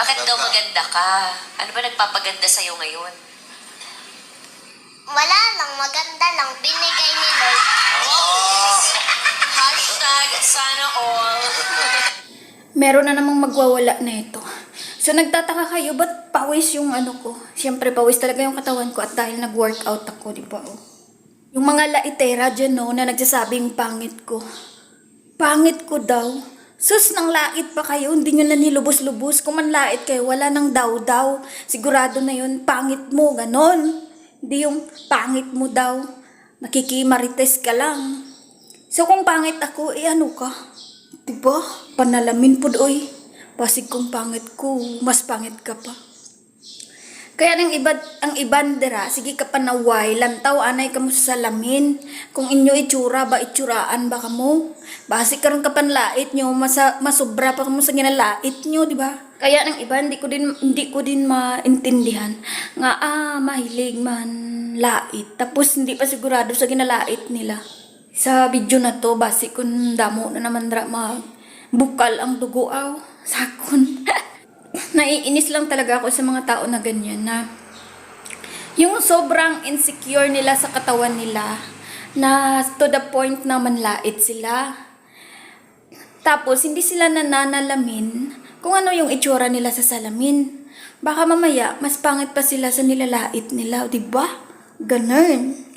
Bakit daw Maganda. ka? Ano ba nagpapaganda sa'yo ngayon? Wala lang, maganda lang. Binigay ni Lord. Hashtag sana all. Meron na namang magwawala na ito. So nagtataka kayo, ba't pawis yung ano ko? Siyempre pawis talaga yung katawan ko at dahil nag-workout ako, di ba? Oh. Yung mga laitera dyan, no, na nagsasabing pangit ko. Pangit ko daw. Sus, nang lait pa kayo, hindi nyo na nilubos-lubos. Kung manlait kayo, wala nang daw-daw. Sigurado na yun, pangit mo, ganon. Hindi yung pangit mo daw. Nakikimarites ka lang. So kung pangit ako, eh ano ka? Diba? Panalamin po oy. Pasig kung pangit ko, mas pangit ka pa. Kaya nang iba, ang ibandera, sige ka panaway, lantaw anay ka mo sa salamin. Kung inyo itsura ba, itsuraan ba ka mo? Basi karon ka panlait nyo, masa, masobra pa ka mo sa ginalait nyo, di ba? Kaya nang iba, hindi ko din, hindi ko din maintindihan. Nga, ah, mahilig man lait. Tapos hindi pa sigurado sa ginalait nila. Sa video na to, basi kun damo na naman dra mag bukal ang dugo aw. Sakon. Naiinis lang talaga ako sa mga tao na ganyan na yung sobrang insecure nila sa katawan nila na to the point na manlait sila. Tapos, hindi sila nananalamin kung ano yung itsura nila sa salamin. Baka mamaya, mas pangit pa sila sa nilalait nila, di ba? Ganun.